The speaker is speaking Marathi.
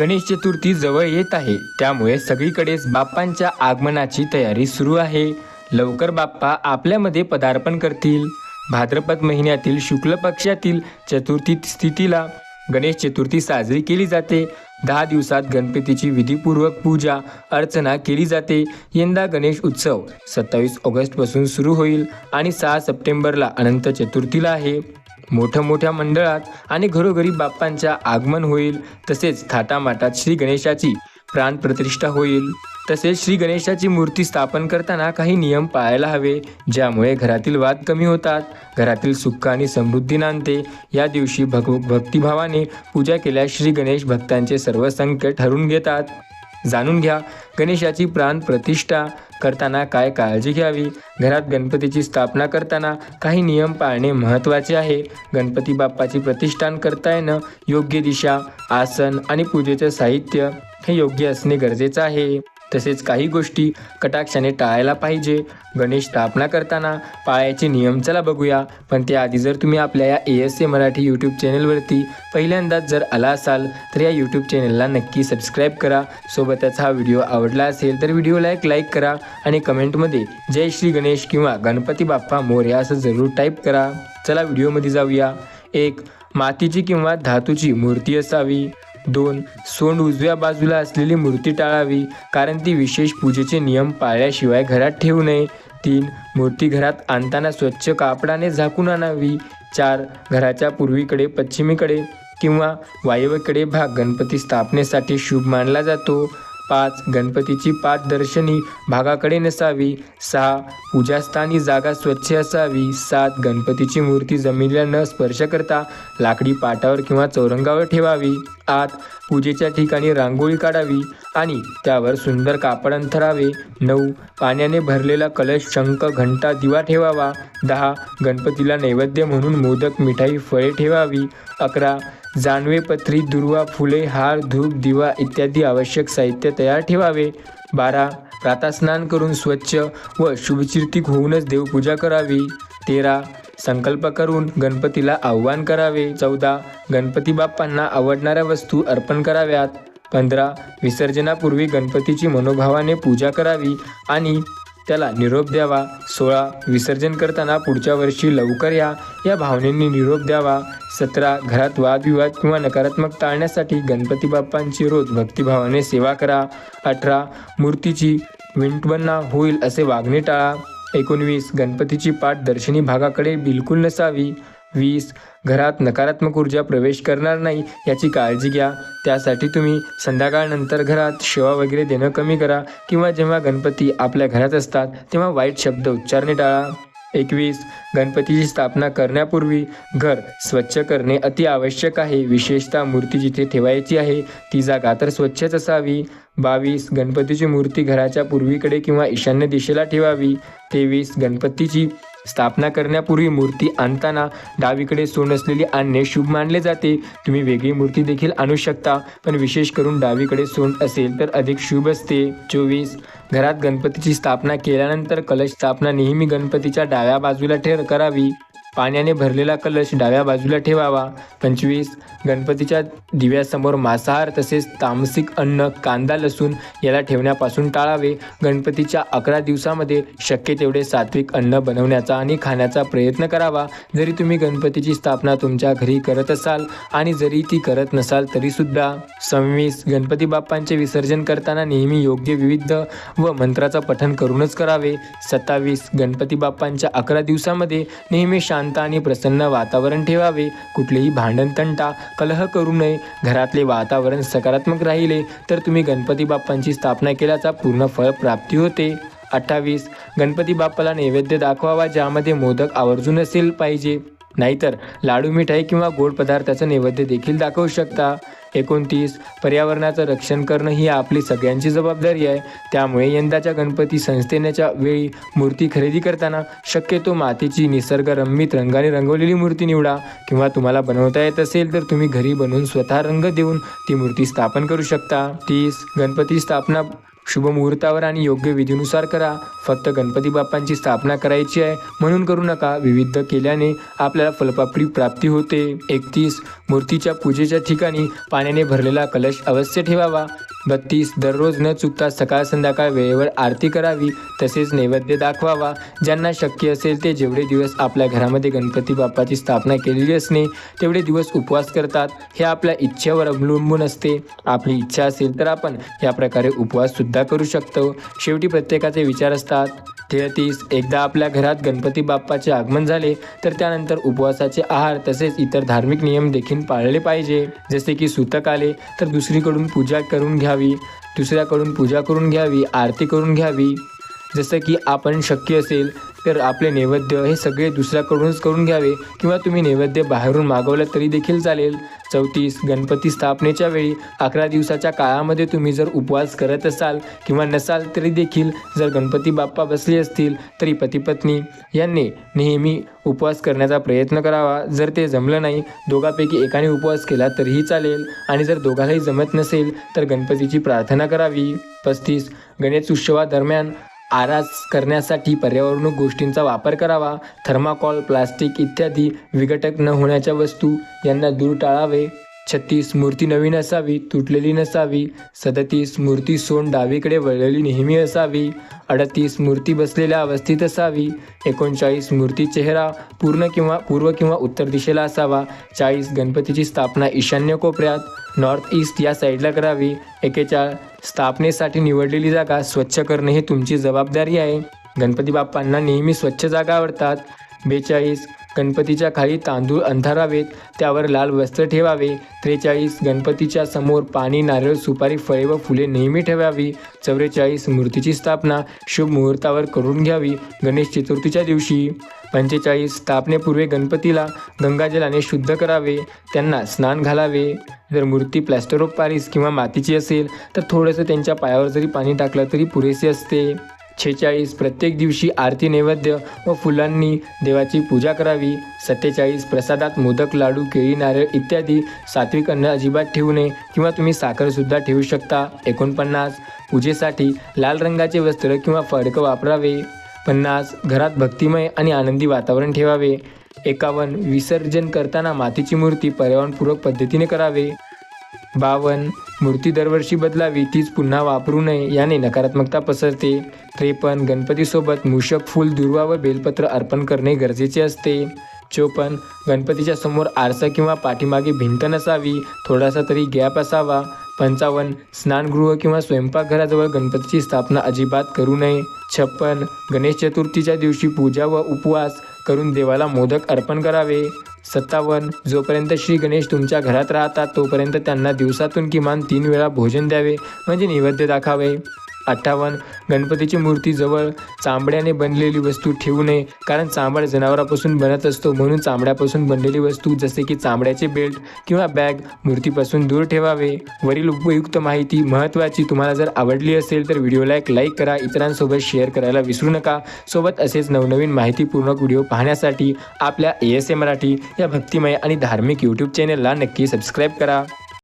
गणेश चतुर्थी जवळ येत आहे. त्यामुळे सगळीकडेच बाप्पांच्या आगमनाची तयारी सुरू आहे. लवकर बाप्पा आपल्यामध्ये पदार्पण करतील. भाद्रपद महिन्यातील शुक्ल पक्षातील चतुर्थी स्थितीला गणेश चतुर्थी साजरी केली जाते. दहा दिवसात गणपतीची विधीपूर्वक पूजा अर्चना केली जाते. यंदा गणेश उत्सव सत्तावीस ऑगस्टपासून सुरू होईल आणि सहा सप्टेंबरला अनंत चतुर्थीला आहे. मोठ्या मोठ्या मंडळात आणि घरोघरी बाप्पांच्या आगमन होईल तसेच थाटामाटात श्री गणेशाची प्राणप्रतिष्ठा होईल. तसेच श्री गणेशाची मूर्ती स्थापन करताना काही नियम पाळायला हवे ज्यामुळे घरातील वाद कमी होतात. घरातील सुख आणि समृद्धी नांदते. या दिवशी भग भक्तिभावाने पूजा केल्यास श्री गणेश भक्तांचे सर्व संकट हरून घेतात. जाणून घ्या. गणेशाची प्राण प्रतिष्ठा करताना काय काळजी घ्यावी? घरात गणपतीची स्थापना करताना काही नियम पाळणे महत्त्वाचे आहे. गणपती बाप्पाची प्रतिष्ठान करता येणं योग्य दिशा आसन आणि पूजेचं साहित्य हे योग्य असणे गरजेचं आहे. तसेच काही गोष्टी कटाक्षाने टाळायला पाहिजे. गणेश स्थापना करताना पाळायचे नियम चला बघूया. पण त्याआधी जर तुम्ही आपल्या या A S A Marathi YouTube चॅनलवरती पहिल्यांदाच जर आला असाल तर या यूट्यूब चॅनलला नक्की सबस्क्राईब करा. सोबतच हा व्हिडिओ आवडला असेल तर व्हिडिओला एक लाईक करा आणि कमेंटमध्ये जय श्री गणेश किंवा गणपती बाप्पा मोर्या असं जरूर टाईप करा. चला व्हिडिओमध्ये जाऊया. एक मातीची किंवा धातूची मूर्ती असावी. दोन. सोंड उजव्या बाजूला असलेली मूर्ती टाळावी कारण ती विशेष पूजेचे नियम पाळल्याशिवाय घरात ठेवू नये. तीन. मूर्ती घरात आणताना स्वच्छ कापडाने झाकून आणावी. चार. घराच्या पूर्वीकडे पश्चिमेकडे किंवा वायव्यकडे भाग गणपती स्थापनेसाठी शुभ मानला जातो. पाच. गणपतीची पाच दर्शनी भागाकडे नसावी. सहा. पूजास्थानी जागा स्वच्छ असावी. सात. गणपतीची मूर्ती जमिनीला न स्पर्श करता लाकडी पाटावर किंवा चौरंगावर ठेवावी. आठ. पूजेच्या ठिकाणी रांगोळी काढावी. आणि त्यावर सुंदर कापड अंथरावे. नऊ. पाण्याने भरलेला कलश शंख घंटा दिवा ठेवावा. दहा. गणपतीला नैवेद्य म्हणून मोदक मिठाई फळे ठेवावी. अकरा. जानवे पत्री दुर्वा फुले हार धूप दिवा इत्यादी आवश्यक साहित्य तयार ठेवावे. बारा. प्रातस्नान करून स्वच्छ व शुभचिर्तिक होऊनच देवपूजा करावी. तेरा. संकल्प करून गणपतीला आव्हान करावे. चौदा. गणपती बाप्पांना आवडणाऱ्या वस्तू अर्पण कराव्यात. पंधरा विसर्जनापूर्वी गणपतीची मनोभावाने पूजा करावी आणि त्याला निरोप द्यावा. सोळा विसर्जन करताना पुढच्या वर्षी लवकर या. या भावनेने निरोप द्यावा. सतरा घरात वादविवाद किंवा नकारात्मक टाळण्यासाठी गणपती बाप्पांची रोज भक्तिभावाने सेवा करा. अठरा मूर्तीची विंटवन्ना होईल असे वागणे टाळा. एकोणवीस गणपतीची पाठ दर्शनी भागाकडे बिलकुल नसावी. वीस घरात नकारात्मक ऊर्जा प्रवेश करणार नाही याची काळजी घ्या. त्यासाठी तुम्ही संध्याकाळनंतर घरात शेवा वगैरे देणं कमी करा किंवा जेव्हा गणपती आपल्या घरात असतात तेव्हा वाईट शब्द उच्चारणे टाळा. एकवीस गणपतीची स्थापना करण्यापूर्वी घर स्वच्छ करणे अति आवश्यक आहे. विशेषतः मूर्ती जिथे ठेवायची आहे ती जागा तर स्वच्छच असावी. बावीस गणपतीची मूर्ती घराच्या पूर्वीकडे किंवा ईशान्य दिशेला ठेवावी. तेवीस गणपतीची स्थापना करण्यापूर्वी मूर्ती आणताना डावीकडे सोंड असलेली आणणे शुभ मानले जाते. तुम्ही वेगळी मूर्ती देखील आणू शकता पण विशेष करून डावीकडे सोंड असेल तर अधिक शुभ असते. चोवीस. घरात गणपतीची स्थापना केल्यानंतर कलश स्थापना नेहमी गणपतीच्या डाव्या बाजूला ठेर करावी. पाण्याने भरलेला कलश डाव्या बाजूला ठेवावा. पंचवीस. गणपतीच्या दिव्यासमोर मांसाहार तसेच तामसिक अन्न कांदा लसूण याला ठेवण्यापासून टाळावे. गणपतीच्या अकरा दिवसामध्ये शक्य तेवढे सात्विक अन्न बनवण्याचा आणि खाण्याचा प्रयत्न करावा. जरी तुम्ही गणपतीची स्थापना तुमच्या घरी करत असाल आणि जरी ती करत नसाल तरीसुद्धा सव्वीस. गणपती बाप्पांचे विसर्जन करताना नेहमी योग्य विविध व मंत्राचं पठण करूनच करावे. सत्तावीस. गणपती बाप्पांच्या अकरा दिवसामध्ये नेहमी शांत आणि प्रसन्न वातावरण ठेवावे. कुठलेही भांडण तंटा कलह करू नये. घरातले वातावरण सकारात्मक राहिले तर तुम्ही गणपती बाप्पांची स्थापना केल्याचा पूर्ण फळ प्राप्ती होते. अठ्ठावीस. गणपती बाप्पाला नैवेद्य दाखवावा ज्यामध्ये मोदक आवर्जून असेल पाहिजे. नाहीतर लाडू मिठाई किंवा गोड पदार्थाचं नैवेद्य देखील दाखवू शकता. एकोणतीस. पर्यावरणाचं रक्षण करणं ही आपली सगळ्यांची जबाबदारी आहे. त्यामुळे यंदाच्या गणपती संस्थेनेच्या वेळी मूर्ती खरेदी करताना शक्यतो मातीची निसर्गरम्मित रंगाने रंगवलेली मूर्ती निवडा किंवा तुम्हाला बनवता येत असेल तर तुम्ही घरी बनवून स्वतः रंग देऊन ती मूर्ती स्थापन करू शकता. तीस. गणपती स्थापना शुभ मुहूर्तावर आणि योग्य विधीनुसार करा. फक्त गणपती बाप्पांची स्थापना करायची आहे. म्हणून करू नका. विविध केल्याने आपल्याला फलपापडी प्राप्ती होते. एकतीस मूर्तीच्या पूजेच्या ठिकाणी पाण्याने भरलेला कलश अवश्य ठेवावा. बत्तीस दररोज न चुकता सकाळ संध्याकाळ वेळेवर आरती करावी तसेच नैवेद्य दाखवावा. ज्यांना शक्य असेल ते जेवढे दिवस आपल्या घरामध्ये गणपती बाप्पाची स्थापना केलेली असणे तेवढे दिवस उपवास करतात. हे आपल्या इच्छेवर अवलंबून असते. आपली इच्छा असेल तर आपण या प्रकारे उपवास सुद्धा करू शकतो. शेवटी प्रत्येकाचे विचार असतात तेहतीस. एकदा आपल्या घरात गणपती बाप्पाचे आगमन झाले तर त्यानंतर उपवासाचे आहार तसेच इतर धार्मिक नियम देखील पाळले पाहिजे. जसे की सुतक आले तर दुसरीकडून पूजा करून घ्यावी दुसऱ्याकडून पूजा करून घ्यावी आरती करून घ्यावी. जसं की आपण शक्य असेल तर आपले नैवेद्य हे सगळे दुसऱ्याकडूनच करून घ्यावे किंवा तुम्ही नैवेद्य बाहेरून मागवलं तरी देखील चालेल. चौतीस गणपती स्थापनेच्या वेळी अकरा दिवसाच्या काळामध्ये तुम्ही जर उपवास करत असाल किंवा नसाल तरी देखील जर गणपती बाप्पा बसले असतील तरी पतीपत्नी यांनी नेहमी उपवास करण्याचा प्रयत्न करावा. जर ते जमलं नाही दोघापैकी एकाने उपवास केला तरीही चालेल. आणि जर दोघालाही जमत नसेल तर गणपतीची प्रार्थना करावी. पस्तीस गणेश उत्सवादरम्यान आरास करण्यासाठी पर्यावरणीय गोष्टींचा वापर करावा. थर्माकॉल प्लास्टिक इत्यादी विघटक न होण्याच्या वस्तू यांना दूर टाळावे. छत्तीस मूर्ती नवीन असावी तुटलेली नसावी. सदतीस मूर्ती सोंड डावीकडे वळलेली नेहमी असावी. अडतीस मूर्ती बसलेल्या अवस्थेत असावी. एकोणचाळीस मूर्ती चेहरा पूर्ण किंवा पूर्व किंवा उत्तर दिशेला असावा. चाळीस गणपतीची स्थापना ईशान्य कोपऱ्यात नॉर्थ ईस्ट या साईडला करावी. एकेचाळ स्थापनेसाठी निवडलेली जागा स्वच्छ करणे ही तुमची जबाबदारी आहे. गणपती बाप्पांना नेहमी स्वच्छ जागा आवडतात. बेचाळीस गणपतीच्या खाली तांदूळ अंथरावेत त्यावर लाल वस्त्र ठेवावे. त्रेचाळीस गणपतीच्या समोर पाणी नारळ सुपारी फळे व फुले नेहमी ठेवावी. चौवेचाळीस मूर्तीची स्थापना शुभ मुहूर्तावर करून घ्यावी. गणेश चतुर्थीच्या दिवशी पंचेचाळीस स्थापनेपूर्वी गणपतीला गंगाजलाने शुद्ध करावे. त्यांना स्नान घालावे. जर मूर्ती प्लॅस्टर ऑफ पॅरिस किंवा मातीची असेल तर थोडंसं त्यांच्या पायावर जरी पाणी टाकलं तरी पुरेसे असते. छेचाळीस. प्रत्येक दिवशी आरती नैवेद्य व फुलांनी देवाची पूजा करावी. सत्तेचाळीस. प्रसादात मोदक लाडू केळी नारळ इत्यादी सात्विक अन्न अजिबात ठेवू नये किंवा तुम्ही साखरसुद्धा ठेवू शकता. एकोणपन्नास. पूजेसाठी लाल रंगाचे वस्त्र किंवा फडकं वापरावे. पन्नास. घरात भक्तिमय आणि आनंदी वातावरण ठेवावे. एकावन्न. विसर्जन करताना मातीची मूर्ती पर्यावरणपूरक पद्धतीने करावे. बावन्न मूर्ती दरवर्षी बदलावी तीच पुन्हा वापरू नये याने नकारात्मकता पसरते. त्रेपन्न. गणपतीसोबत मूषक फूल दुर्वा व बेलपत्र अर्पण करणे गरजेचे असते. चोपन गणपतीच्या समोर आरसा किंवा पाठीमागे भिंत नसावी थोडासा तरी गॅप असावा. पंचावन्न. स्नानगृह किंवा स्वयंपाकघराजवळ गणपतीची स्थापना अजिबात करू नये. छप्पन गणेश चतुर्थीच्या दिवशी पूजा व उपवास करून देवाला मोदक अर्पण करावे. सत्तावन्न. जोपर्यंत श्री गणेश तुमच्या घरात राहतात तोपर्यंत त्यांना दिवसातून किमान तीन वेळा भोजन द्यावे म्हणजे नैवेद्य दाखावे. अठ्ठावन्न गणपतीची मूर्ती जवळ चांबड्याने बनलेली वस्तू ठेवू नये कारण चांबड जनावरापासून बनत असतो. म्हणून चांबड्यापासून बनलेली वस्तू जसे की चांबड्याचे बेल्ट किंवा बॅग मूर्तीपासून दूर ठेवावे. वरील उपयुक्त माहिती महत्त्वाची तुम्हाला जर आवडली असेल तर व्हिडिओला एक लाईक करा. इतरांसोबत शेअर करायला विसरू नका. सोबत असेच नवनवीन माहितीपूर्वक व्हिडिओ पाहण्यासाठी आपल्या ए एस ए मराठी या भक्तिमय आणि धार्मिक यूट्यूब चॅनलला नक्की सबस्क्राईब करा.